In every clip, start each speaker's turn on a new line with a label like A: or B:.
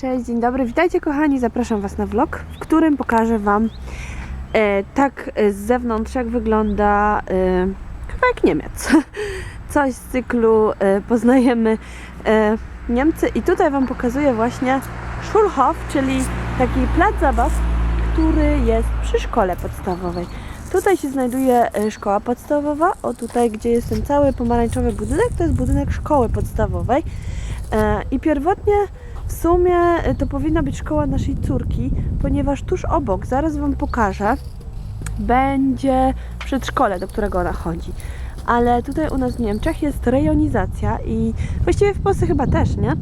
A: Cześć, dzień dobry, witajcie kochani, zapraszam Was na vlog, w którym pokażę Wam e, tak e, z zewnątrz jak wygląda e, jak Niemiec. Coś z cyklu e, poznajemy e, Niemcy. I tutaj Wam pokazuję właśnie Schulhof, czyli taki plac zabaw, który jest przy szkole podstawowej. Tutaj się znajduje e, szkoła podstawowa, o tutaj gdzie jest ten cały pomarańczowy budynek, to jest budynek szkoły podstawowej. E, i pierwotnie w sumie e, to powinna być szkoła naszej córki, ponieważ tuż obok, zaraz Wam pokażę, będzie przedszkole, do którego ona chodzi. Ale tutaj u nas w Niemczech jest rejonizacja i właściwie w Polsce chyba też, nie?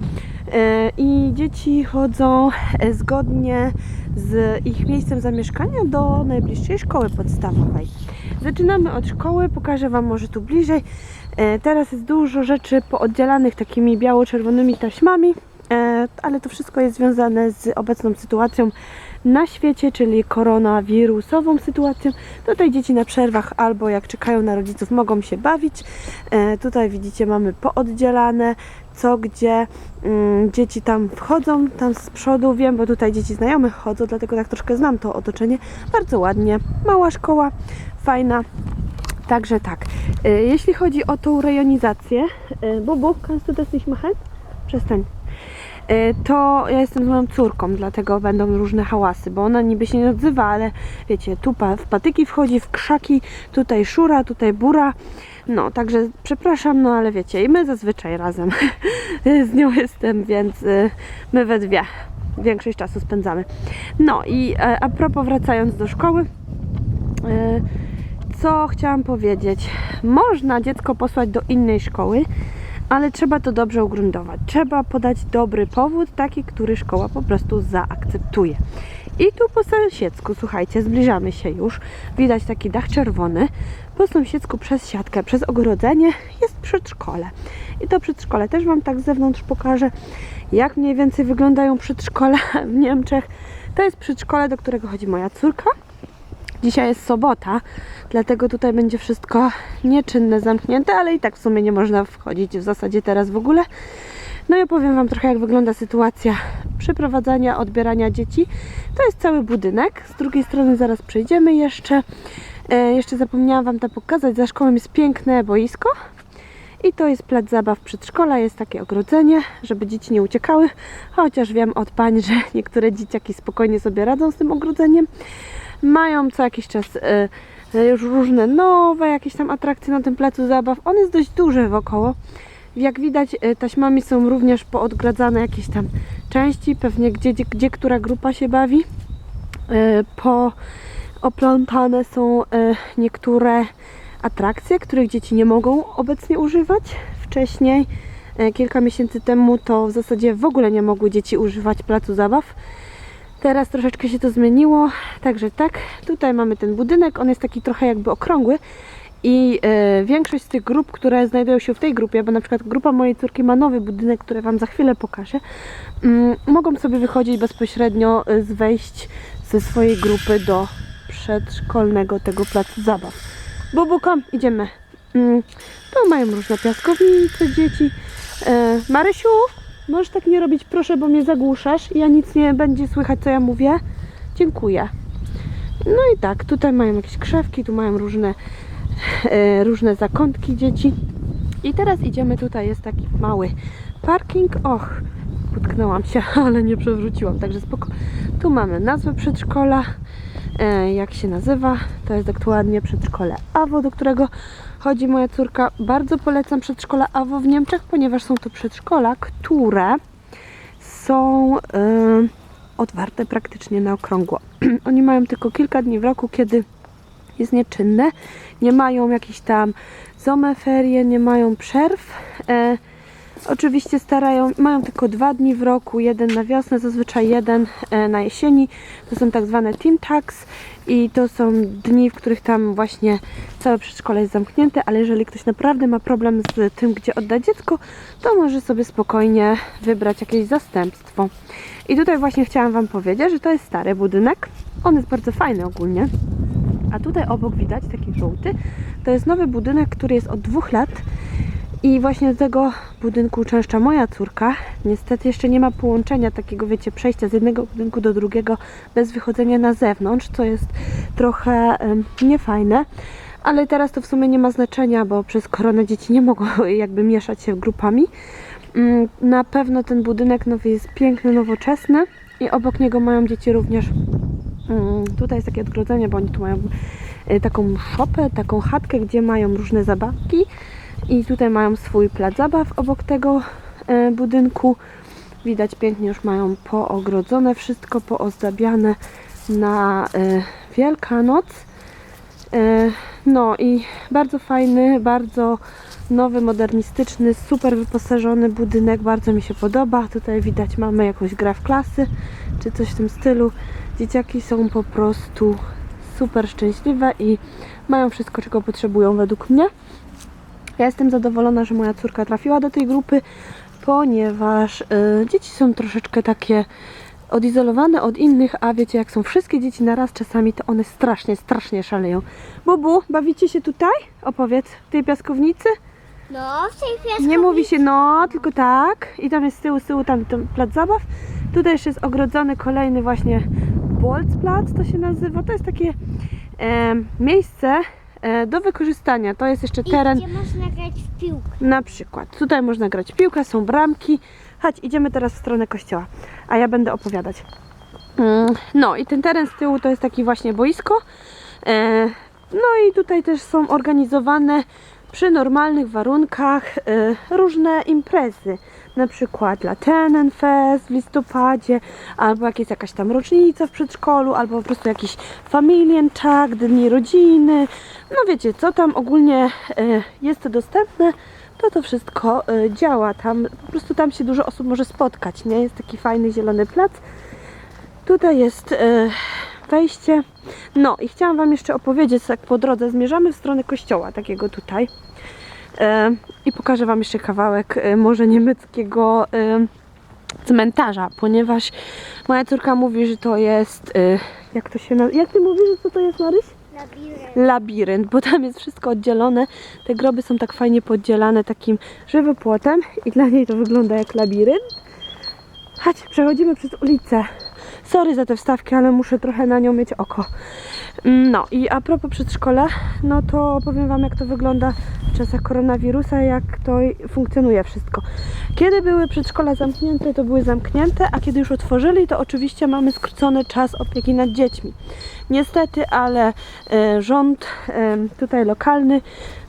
A: E, I dzieci chodzą e, zgodnie z ich miejscem zamieszkania do najbliższej szkoły podstawowej. Zaczynamy od szkoły, pokażę Wam może tu bliżej. E, Teraz jest dużo rzeczy pooddzielanych takimi biało-czerwonymi taśmami, ale to wszystko jest związane z obecną sytuacją na świecie, czyli koronawirusową sytuacją. Tutaj dzieci na przerwach albo jak czekają na rodziców mogą się bawić. E, Tutaj widzicie mamy pooddzielane co gdzie mm, dzieci tam wchodzą, tam z przodu wiem, bo tutaj dzieci znajomych chodzą, dlatego tak troszkę znam to otoczenie. Bardzo ładnie, mała szkoła, fajna. Także tak, e, jeśli chodzi o tą rejonizację, e, Bubu, kannst du das nicht machen? Przestań. E, To ja jestem z moją córką, dlatego będą różne hałasy, bo ona niby się nie odzywa, ale wiecie, tu w patyki wchodzi, w krzaki, tutaj szura, tutaj bura. No, także przepraszam, no ale wiecie, i my zazwyczaj razem z nią jestem, więc y, my we dwie większość czasu spędzamy. No i e, a propos wracając do szkoły, e, co chciałam powiedzieć? Można dziecko posłać do innej szkoły, ale trzeba to dobrze ugruntować. Trzeba podać dobry powód, taki, który szkoła po prostu zaakceptuje. I tu po sąsiedzku, słuchajcie, zbliżamy się już. Widać taki dach czerwony. Po sąsiedzku przez siatkę, przez ogrodzenie jest przedszkole. I to przedszkole też Wam tak z zewnątrz pokażę, jak mniej więcej wyglądają przedszkola w Niemczech. To jest przedszkole, do którego chodzi moja córka. Dzisiaj jest sobota, dlatego tutaj będzie wszystko nieczynne, zamknięte, ale i tak w sumie nie można wchodzić w zasadzie teraz w ogóle. No i opowiem Wam trochę, jak wygląda sytuacja przyprowadzania, odbierania dzieci. To jest cały budynek. Z drugiej strony zaraz przejdziemy jeszcze. E, jeszcze zapomniałam Wam to pokazać. Za szkołą jest piękne boisko. I to jest plac zabaw przedszkola, jest takie ogrodzenie, żeby dzieci nie uciekały. Chociaż wiem od pań, że niektóre dzieciaki spokojnie sobie radzą z tym ogrodzeniem. Mają co jakiś czas e, już różne nowe jakieś tam atrakcje na tym placu zabaw. On jest dość duży wokoło. Jak widać, e, taśmami są również poodgradzane jakieś tam części, pewnie gdzie, gdzie, gdzie która grupa się bawi. E, Po oplątane są niektóre atrakcje, których dzieci nie mogą obecnie używać. Wcześniej, kilka miesięcy temu, to w zasadzie w ogóle nie mogły dzieci używać placu zabaw. Teraz troszeczkę się to zmieniło, także tak. Tutaj mamy ten budynek, on jest taki trochę jakby okrągły i e, większość z tych grup, które znajdują się w tej grupie, bo na przykład grupa mojej córki ma nowy budynek, który Wam za chwilę pokażę, mm, mogą sobie wychodzić bezpośrednio e, z wejść ze swojej grupy do przedszkolnego tego placu zabaw. Bubuko, idziemy. Mm, tu mają różne piaskownice, dzieci. E, Marysiu, możesz tak nie robić, proszę, bo mnie zagłuszasz. Ja nic nie będzie słychać, co ja mówię. Dziękuję. No i tak, tutaj mają jakieś krzewki, tu mają różne, e, różne zakątki dzieci. I teraz idziemy, tutaj jest taki mały parking. Och, utknęłam się, ale nie przewróciłam, także spoko. Tu mamy nazwę przedszkola, jak się nazywa. To jest aktualnie przedszkole AWO, do którego chodzi moja córka. Bardzo polecam przedszkola AWO w Niemczech, ponieważ są to przedszkola, które są e, otwarte praktycznie na okrągło. Oni mają tylko kilka dni w roku, kiedy jest nieczynne. Nie mają jakichś tam zomeferie, nie mają przerw. E, oczywiście starają, mają tylko dwa dni w roku, jeden na wiosnę, zazwyczaj jeden e, na jesieni. To są tak zwane teen tags i to są dni, w których tam właśnie całe przedszkole jest zamknięte, ale jeżeli ktoś naprawdę ma problem z tym, gdzie oddać dziecko, to może sobie spokojnie wybrać jakieś zastępstwo. I tutaj właśnie chciałam Wam powiedzieć, że to jest stary budynek. On jest bardzo fajny ogólnie. A tutaj obok widać taki żółty. To jest nowy budynek, który jest od dwóch lat I właśnie do tego budynku uczęszcza moja córka. Niestety jeszcze nie ma połączenia takiego, wiecie, przejścia z jednego budynku do drugiego bez wychodzenia na zewnątrz, co jest trochę em, niefajne. Ale teraz to w sumie nie ma znaczenia, bo przez koronę dzieci nie mogą jakby mieszać się grupami. Mm, Na pewno ten budynek nowy jest piękny, nowoczesny i obok niego mają dzieci również. mm, Tutaj jest takie odgrodzenie, bo oni tu mają y, taką szopę, taką chatkę, gdzie mają różne zabawki i tutaj mają swój plac zabaw obok tego e, budynku. Widać pięknie już mają poogrodzone wszystko, poozdabiane na e, Wielkanoc. E, No i bardzo fajny, bardzo nowy, modernistyczny, super wyposażony budynek. Bardzo mi się podoba. Tutaj widać mamy jakąś grę w klasy, czy coś w tym stylu. Dzieciaki są po prostu super szczęśliwe i mają wszystko, czego potrzebują według mnie. Ja jestem zadowolona, że moja córka trafiła do tej grupy, ponieważ y, dzieci są troszeczkę takie odizolowane od innych, a wiecie, jak są wszystkie dzieci naraz czasami, to one strasznie, strasznie szaleją. Bubu, bawicie się tutaj? Opowiedz, w tej piaskownicy?
B: No, w tej piaskownicy.
A: Nie mówi się no, tylko tak. I tam jest z tyłu, z tyłu tam, tam plac zabaw. Tutaj jeszcze jest ogrodzony kolejny właśnie Bolzplatz, to się nazywa. To jest takie e, miejsce e, do wykorzystania. To jest jeszcze
B: I
A: teren
B: gdzie można grać w piłkę.
A: na przykład. Tutaj można grać w piłkę, są bramki. Chodź, idziemy teraz w stronę kościoła, a ja będę opowiadać. Mm, No i ten teren z tyłu to jest taki właśnie boisko. E, No i tutaj też są organizowane normalnych warunkach e, różne imprezy. Na przykład Laternenfest w listopadzie, albo jak jest jakaś tam rocznica w przedszkolu, albo po prostu jakiś Familientag, dni rodziny. No wiecie, co tam ogólnie e, jest dostępne, to to wszystko e, działa tam. Po prostu tam się dużo osób może spotkać, nie? Jest taki fajny zielony plac. Tutaj jest e, wejście. No i chciałam Wam jeszcze opowiedzieć, jak po drodze zmierzamy w stronę kościoła, takiego tutaj. E, I pokażę Wam jeszcze kawałek e, może niemieckiego e, cmentarza, ponieważ moja córka mówi, że to jest. E, jak to się nazywa? Jak ty mówisz, że co to jest, Maryś?
B: Labirynt.
A: labirynt, bo tam jest wszystko oddzielone. Te groby są tak fajnie podzielane takim żywopłotem i dla niej to wygląda jak labirynt. Chodź, przechodzimy przez ulicę. Sorry za te wstawki, ale muszę trochę na nią mieć oko. Mm, No i a propos przedszkola, no to powiem Wam jak to wygląda w czasach koronawirusa, jak to funkcjonuje wszystko. Kiedy były przedszkola zamknięte, to były zamknięte, a kiedy już otworzyli, to oczywiście mamy skrócony czas opieki nad dziećmi. Niestety, ale e, rząd e, tutaj lokalny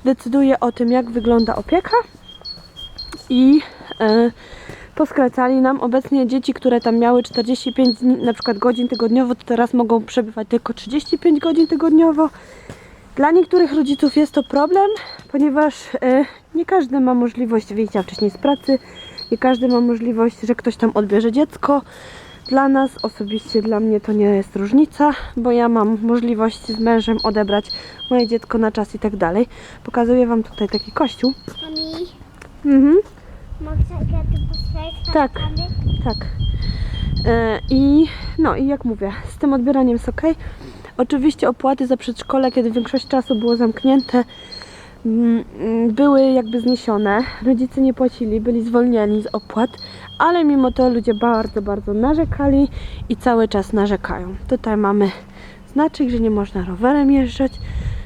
A: decyduje o tym, jak wygląda opieka i e, poskracali nam obecnie dzieci, które tam miały 45 dni, na przykład godzin tygodniowo, to teraz mogą przebywać tylko 35 godzin tygodniowo. Dla niektórych rodziców jest to problem, ponieważ e, nie każdy ma możliwość wyjścia wcześniej z pracy, nie każdy ma możliwość, że ktoś tam odbierze dziecko. Dla nas, osobiście dla mnie to nie jest różnica, bo ja mam możliwość z mężem odebrać moje dziecko na czas i tak dalej. Pokazuję Wam tutaj taki kościół.
B: Mami,
A: Mhm. Tak. Tak. E, I no i jak mówię, z tym odbieraniem jest ok. Oczywiście opłaty za przedszkole, kiedy większość czasu było zamknięte, mm, były jakby zniesione. Rodzice nie płacili, byli zwolnieni z opłat, ale mimo to ludzie bardzo, bardzo narzekali i cały czas narzekają. Tutaj mamy znaczek, że nie można rowerem jeżdżać.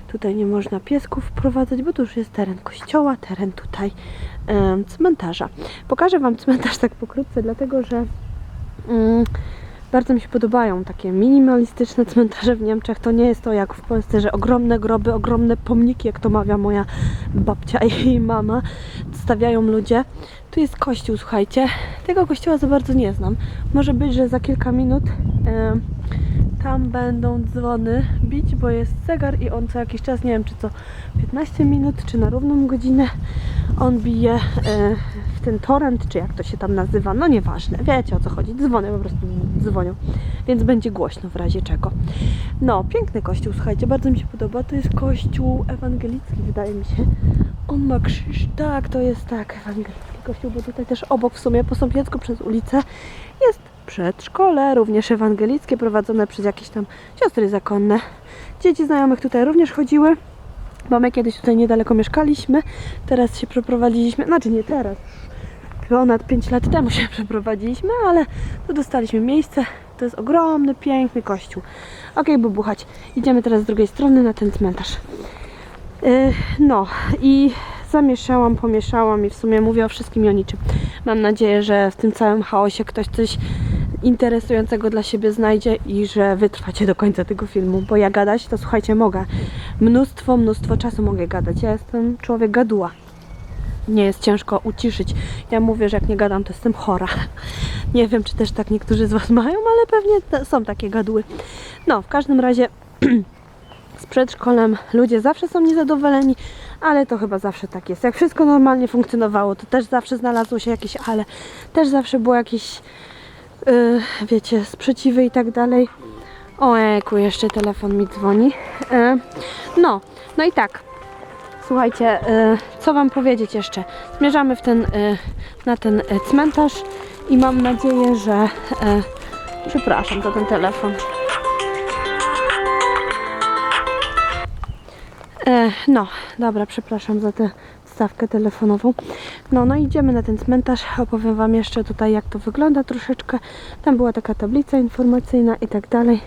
A: Tutaj nie można piesków wprowadzać, bo to już jest teren kościoła, teren tutaj cmentarza. Pokażę Wam cmentarz tak pokrótce, dlatego że mm, bardzo mi się podobają takie minimalistyczne cmentarze w Niemczech. To nie jest to jak w Polsce, że ogromne groby, ogromne pomniki, jak to mawia moja babcia i jej mama, stawiają ludzie. Tu jest kościół, słuchajcie. Tego kościoła za bardzo nie znam. Może być, że za kilka minut tam będą dzwony bić, bo jest zegar i on co jakiś czas, nie wiem czy co 15 minut, czy na równą godzinę on bije e, w ten torrent, czy jak to się tam nazywa, no nieważne, wiecie o co chodzi, dzwony po prostu dzwonią, więc będzie głośno w razie czego. No, piękny kościół, słuchajcie, bardzo mi się podoba, to jest kościół ewangelicki, wydaje mi się. On ma krzyż, tak, to jest tak, ewangelicki kościół, bo tutaj też obok w sumie po sąsiedzku przez ulicę jest przedszkole, również ewangelickie, prowadzone przez jakieś tam siostry zakonne. Dzieci znajomych tutaj również chodziły. Bo my kiedyś tutaj niedaleko mieszkaliśmy, teraz się przeprowadziliśmy, znaczy nie teraz, ponad 5 lat temu się przeprowadziliśmy, ale tu dostaliśmy miejsce. To jest ogromny, piękny kościół. Okej, bubuchać. Idziemy teraz z drugiej strony na ten cmentarz. Yy, no i zamieszałam, pomieszałam i w sumie mówię o wszystkim i o niczym. Mam nadzieję, że w tym całym chaosie ktoś coś interesującego dla siebie znajdzie i że wytrwacie do końca tego filmu, bo ja gadać to słuchajcie mogę. Mnóstwo, mnóstwo czasu mogę gadać. Ja jestem człowiek gaduła. Nie jest ciężko uciszyć. Ja mówię, że jak nie gadam, to jestem chora. Nie wiem, czy też tak niektórzy z Was mają, ale pewnie są takie gaduły. No, w każdym razie z przedszkolem ludzie zawsze są niezadowoleni, ale to chyba zawsze tak jest. Jak wszystko normalnie funkcjonowało, to też zawsze znalazło się jakieś ale, też zawsze było jakieś, yy, wiecie, sprzeciwy i tak dalej. Ojku, jeszcze telefon mi dzwoni. Yy, no, no i tak. Słuchajcie, yy, co Wam powiedzieć jeszcze? Zmierzamy w ten, yy, na ten yy, cmentarz i mam nadzieję, że... Yy, przepraszam za ten telefon. E, no, dobra, przepraszam za tę stawkę telefonową. No, no idziemy na ten cmentarz. Opowiem Wam jeszcze tutaj, jak to wygląda troszeczkę. Tam była taka tablica informacyjna i tak dalej.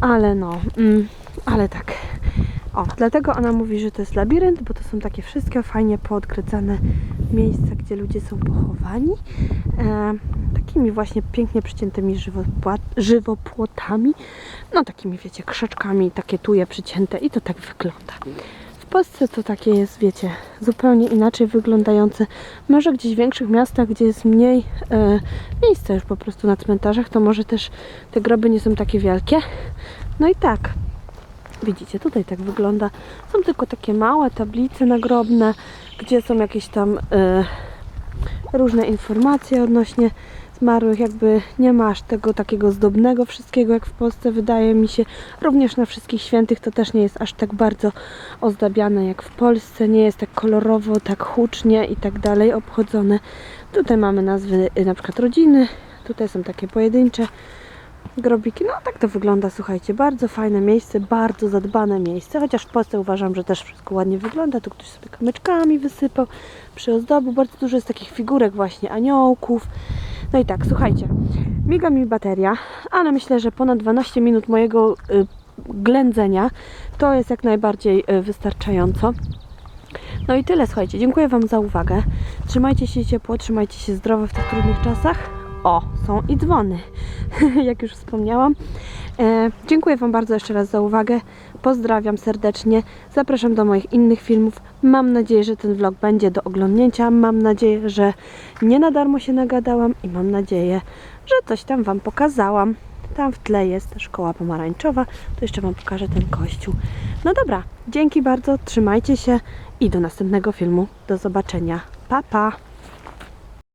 A: Ale no, mm, ale tak. O, dlatego ona mówi, że to jest labirynt, bo to są takie wszystkie fajnie poodgryzane miejsca, gdzie ludzie są pochowani. E, takimi właśnie pięknie przyciętymi żywopłotami. No takimi, wiecie, krzaczkami, takie tuje przycięte i to tak wygląda. W Polsce to takie jest, wiecie, zupełnie inaczej wyglądające. Może gdzieś w większych miastach, gdzie jest mniej e, miejsca już po prostu na cmentarzach, to może też te groby nie są takie wielkie. No i tak, widzicie, tutaj tak wygląda. Są tylko takie małe tablice nagrobne, gdzie są jakieś tam e, różne informacje odnośnie zmarłych, jakby nie ma aż tego takiego zdobnego wszystkiego jak w Polsce, wydaje mi się. Również na wszystkich świętych to też nie jest aż tak bardzo ozdabiane jak w Polsce, nie jest tak kolorowo, tak hucznie i tak dalej obchodzone. Tutaj mamy nazwy y, na przykład rodziny, tutaj są takie pojedyncze grobiki. No tak to wygląda, słuchajcie, bardzo fajne miejsce, bardzo zadbane miejsce, chociaż w Polsce uważam, że też wszystko ładnie wygląda. Tu ktoś sobie kamyczkami wysypał, przyozdobił, bardzo dużo jest takich figurek właśnie aniołków. No i tak, słuchajcie, miga mi bateria, ale myślę, że ponad 12 minut mojego y, ględzenia to jest jak najbardziej y, wystarczająco. No i tyle, słuchajcie, dziękuję Wam za uwagę. Trzymajcie się ciepło, trzymajcie się zdrowo w tych trudnych czasach. O, są i dzwony, jak już wspomniałam. E, dziękuję Wam bardzo jeszcze raz za uwagę. Pozdrawiam serdecznie. Zapraszam do moich innych filmów. Mam nadzieję, że ten vlog będzie do oglądnięcia. Mam nadzieję, że nie na darmo się nagadałam i mam nadzieję, że coś tam Wam pokazałam. Tam w tle jest szkoła pomarańczowa. To jeszcze Wam pokażę ten kościół. No dobra, dzięki bardzo, trzymajcie się i do następnego filmu. Do zobaczenia. Pa, pa!